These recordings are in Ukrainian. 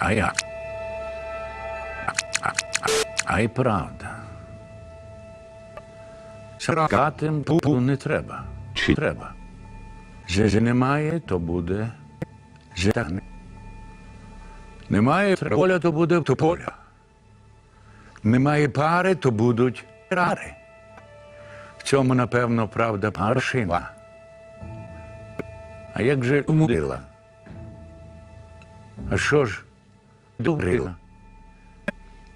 А як? А, й правда. Шаркатим пупу не треба. Чи треба? Же немає, то буде житане. Немає поля, то буде тополя. Немає пари, то будуть рари. В цьому, напевно, правда паршива. А як же умудила? А що ж дурила?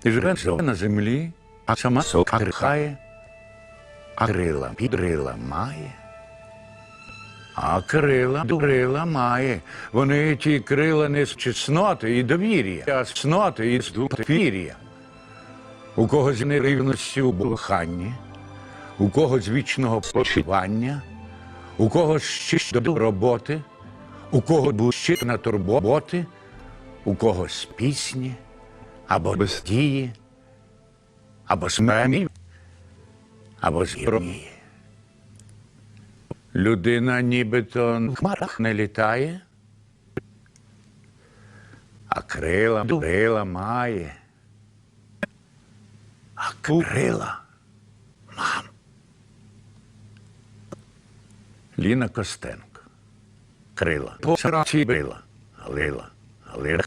Живе на землі, а сама сока крихає, а крила підрила має. А крила дурила має. Вони ті крила не з чесноти і довір'я, а з цноти і з довір'я. У когось нерівності у бурханні, у когось вічного почування, у когось ще до роботи, у кого бущит на турботи, у когось пісні, або без дії, або смемі, або згірні. Людина нібито в хмарах не літає, а крила, крила має. А крила мам. Ліна Костенко. Крила. Посраці била, галила, галила.